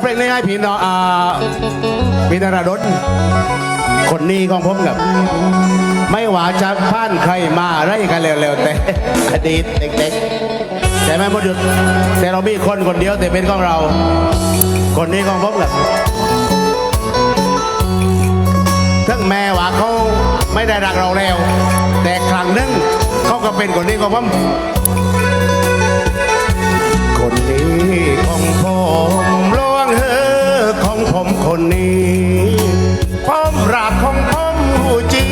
เพลงนี้ให้พี่น้องอ่าพี่นรดลคนนี้ของผมกับ ไม่ว่าจะผ่านใครมาไรกันเร็วๆแต่อดีตเด็กๆแต่ไม่พอหยุดแต่เรามีคนคนเดียวแต่เป็นของเรา คนนี้ของผมกับถึงแม้ว่าเขาไม่ได้รักเราแล้ว แต่ครั้งหนึงเขาก็เป็นคนนี้ของผม คนนี้ผมรักของผมหูจี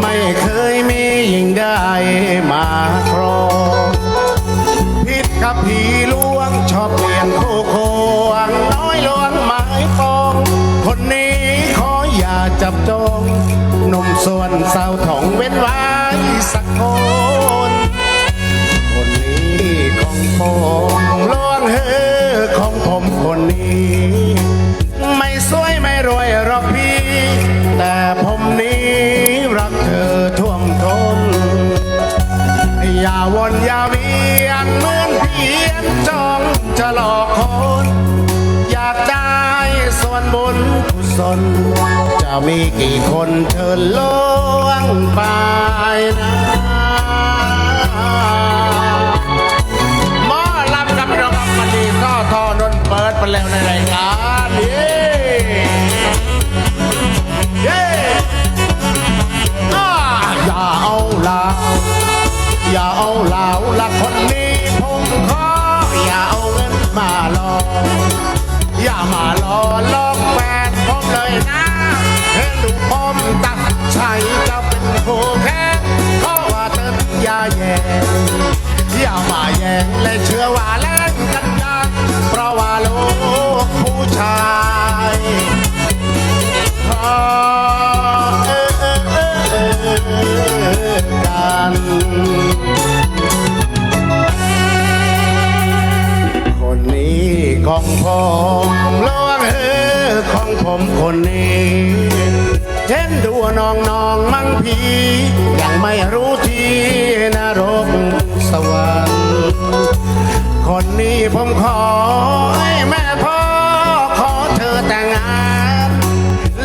ไม่เคยมียิ่งได้มาครองผิดกับผีลวงชอบเปลี่ยนคู่ควงน้อยลวงไม้ฟอง คนนี้ขออย่าจับจองนมส่วนสาวทองเว้นไว้สักคน เอียนจ้องจะหลอกคนอยากได้ส่วนบุญกุศลจะมีกี่คนเชิญล่วงไปนะ งและเชื่อว่าแล่นกันยังเพราะว่าโลกผู้ชายพอเออเออเออเออกันคนนี้ของผมล่วงเออของผมคนนี้เห็นดูน้องน้องมั่งพียังไม่รู้ที่นรก คนนี้ผมขอให้แม่พ่อขอเธอแต่งงาน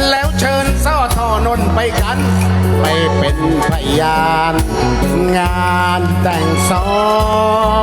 แล้วเชิญซ่อทอนนไปกัน ไปเป็นพยาน งานแต่งสองเอ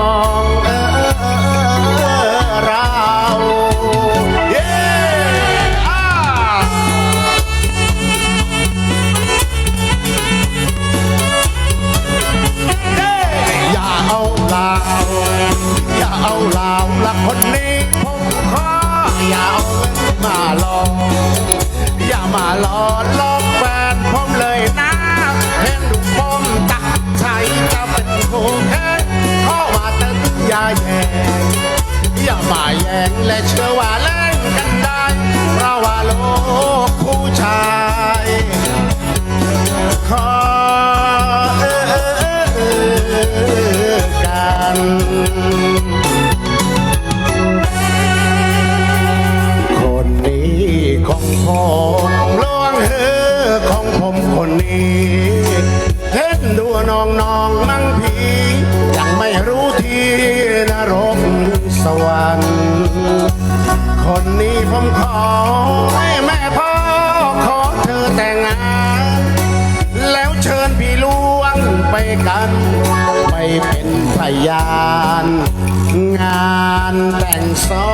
มาและเชื่อว่าเล่นกันได้เพราะว่าโลกผู้ชายขอเออเออเออเออกันคนนี้ของผมล่วงเฮอของผมคนนี้ น้องน้องมั่งพียังไม่รู้ที่นรกสวรรค์คนนี้ผมขอให้แม่พ่อขอเธอแต่งงาน แล้วเชิญพี่ลวงไปกัน ไปเป็นพยาน งานแต่งสอ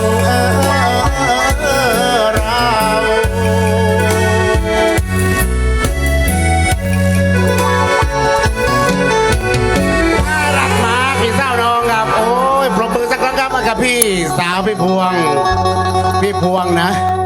งเออ ครับโอ้ยปรบมือสักครับพี่สาวพี่พวง พี่พวงนะ